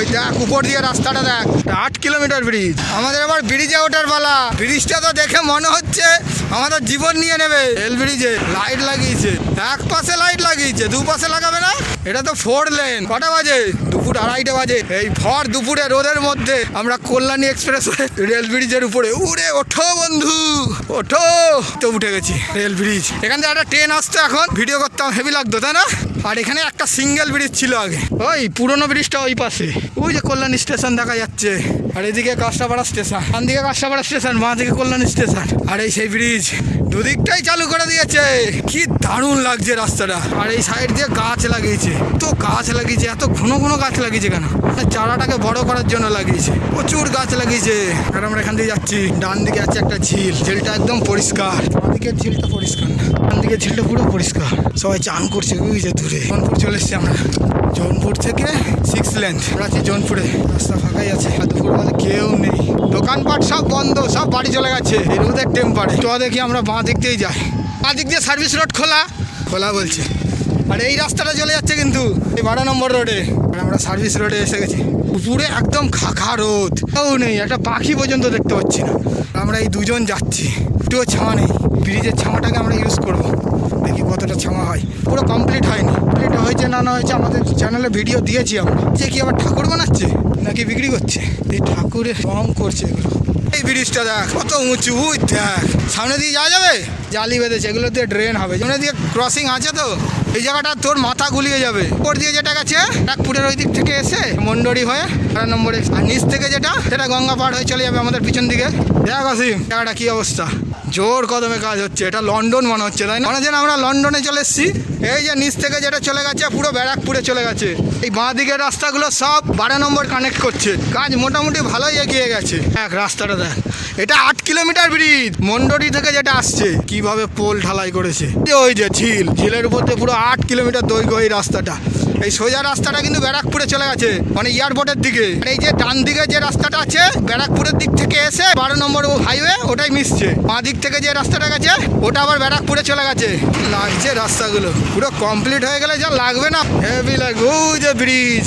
ওই দেখ উপর দিয়ে রাস্তাটা দেখ। আট কিলোমিটার ব্রিজ আমাদের আবার ব্রিজে ওঠার পালা। ব্রিজটা তো দেখে মনে হচ্ছে আমাদের জীবন নিয়ে নেবে। রেল ব্রিজে লাইট লাগিয়েছে। এক পাশে লাইট লাগিয়েছে দু পাশে লাগাবে না? এটা তো ফোর লেন কটা বাজে? দুপুর আড়াইটে বাজে। এই ভর দুপুরে রোদের মধ্যে আমরা কল্যাণী এক্সপ্রেস রেল ব্রিজের উপরে উড়ে ওঠো বন্ধু ওঠো। তো উঠে গেছি রেল ব্রিজ এখান থেকে একটা ট্রেন আসতো এখন। ভিডিও করতাম হেভি লাগতো তাই না? আর এখানে একটা সিঙ্গেল ব্রিজ ছিল আগে। ওই পুরনো ব্রিজটা ওই পাশে। ওই যে কল্যাণী স্টেশন দেখা যাচ্ছে। আর এদিকে কাঁচরাপাড়া স্টেশন। ডান দিকে কাঁচরাপাড়া স্টেশন, বাঁ দিকে কল্যাণী স্টেশন। আর এই সেই ব্রিজ দুদিকটাই চালু করে দিয়েছে। কি দারুণ লাগছে রাস্তাটা। আর এই সাইড দিয়ে গাছ লাগিয়েছে। তো গাছ লাগিয়েছে, এত ঘন ঘন গাছ লাগিয়েছে কেন? চারাটাকে বড় করার জন্য লাগিয়েছে। প্রচুর গাছ লাগিয়েছে। আর আমরা এখান দিয়ে যাচ্ছি। ডান দিকে আছে একটা ঝিল। ঝিলটা একদম পরিষ্কার। দিকের ঝিলটা পরিষ্কার না। ডান দিকের ঝিলটা পুরো পরিষ্কার। সবাই চান করছে ওই যে দূরে জৌনপুর চলে এসছি আমরা। জৌনপুর থেকে সিক্স লেন্থ আমরা আছি জৌনপুরে। রাস্তা ফাঁকাই আছে। আর দুপুর বেলা কেউ নেই। দোকানপাট সব বন্ধ, সব বাড়ি চলে গেছে। এই রোদের টেম্পারে তো দেখি আমরা বাঁ দিক দিয়েই যাই। বাঁ দিক দিয়ে সার্ভিস রোড খোলা। খোলা বলছে। আর এই রাস্তাটা চলে যাচ্ছে কিন্তু। এই বারো নম্বর রোডে আর আমরা সার্ভিস রোডে এসে গেছি। উপরে একদম খাখা রোদ। কেউ নেই। একটা পাখি পর্যন্ত দেখতে পাচ্ছি না। আমরা এই দুজন যাচ্ছি। একটুও ছাওয়া নেই। ব্রিজের ছাওয়াটাকে আমরা ইউজ করব। দেখি কতটা ছাওয়া হয়। পুরো কমপ্লিট হয়নি। কমপ্লিট হয়েছে না না হয়েছে আমাদের চ্যানেলে ভিডিও দিয়েছি আমরা। যে কি আবার ঠাকুর বানাচ্ছে? নাকি বিক্রি করছে? এই ঠাকুরের রং করছে এগুলো। এই ব্রিজটা দেখ, কত উঁচু দেখ। সামনে দিয়ে যাওয়া যাবে? জালি বেঁধেছে, এগুলো দিয়ে ড্রেন হবে। সামনে দিয়ে ক্রসিং আছে তো? এই জায়গাটা তোর মাথা গুলিয়ে যাবে। উপর দিয়ে যেটা গেছে নাগপুরের ওই দিক থেকে এসে মন্ডরি হয়ে চার নম্বরে, আর নিচ থেকে যেটা, সেটা গঙ্গা পাড় হয়ে চলে যাবে আমাদের পিছন দিকে। দেখ আসিম জায়গাটা কি অবস্থা? জোর কদমে কাজ হচ্ছে, এটা লন্ডন মনে হচ্ছে, তাই না? মনে হচ্ছে না আমরা লন্ডনে চলে এসেছি? এই যে নিচ থেকে যেটা চলে গেছে, পুরো ব্যারাকপুরে চলে গেছে। এই বাঁ দিকের রাস্তাগুলো সব বারো নম্বর কানেক্ট করছে। কাজ মোটামুটি ভালোই এগিয়ে গেছে। এক রাস্তাটা দেখ, এটা আট কিলোমিটার ব্রিজ। মন্ডরি থেকে যেটা আসছে, কীভাবে পোল ঢালাই করেছে। ওই যে ঝিল, ঝিলের উপর দিয়ে পুরো আট কিলোমিটার দৈর্ঘ্য এই রাস্তাটা। এই সোজা রাস্তাটা কিন্তু ব্যারাকপুরে চলে গেছে মানে এয়ারপোর্টের দিকে। এই যে ডান দিকে যে রাস্তাটা আছে, ব্যারাকপুরের দিক এসে বারো নম্বর হাইওয়ে ওটাই মিশছে বাঁ দিক থেকে যে রাস্তাটা গেছে, ওটা আবার ব্যারাকপুরে চলে গেছে। লাগছে রাস্তাগুলো। পুরো কমপ্লিট হয়ে গেলে যা লাগবে না। হেভি লাগবে। ওই যে ব্রিজ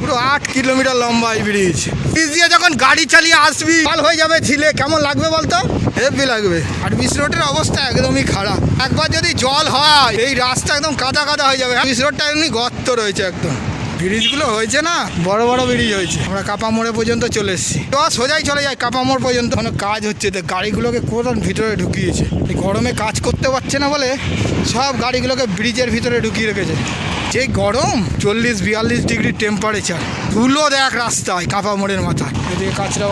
পুরো আট কিলোমিটার লম্বা এই ব্রিজ ব্রিজ দিয়ে যখন গাড়ি চালিয়ে আসবি, কাল হয়ে যাবে ঝিলে কেমন লাগবে বলতো? হেভি লাগবে। আর বিশ রোডের অবস্থা একদমই খারাপ। একবার যদি জল হয়, এই রাস্তা একদম কাদা কাদা হয়ে যাবে। বিশ রোডটা এমনি গর্ত রয়েছে একদম। ব্রিজগুলো হয়েছে না, বড় বড় ব্রিজ হয়েছে। আমরা কাপা মোড়ে পর্যন্ত চলে এসেছি। তো সোজাই চলে যায় কাপা মোড় পর্যন্ত। কোনো কাজ হচ্ছে, তো গাড়িগুলোকে কোথাও ভিতরে ঢুকিয়েছে। এই গরমে কাজ করতে পারছে না বলে সব গাড়িগুলোকে ব্রিজের ভিতরে ঢুকিয়ে রেখেছে। যে গরম, চল্লিশ বিয়াল্লিশ ডিগ্রি টেম্পারেচার ধুলো দেখ রাস্তায় কাপা মোড়ের মাথায়। এদিকে কাঁচরা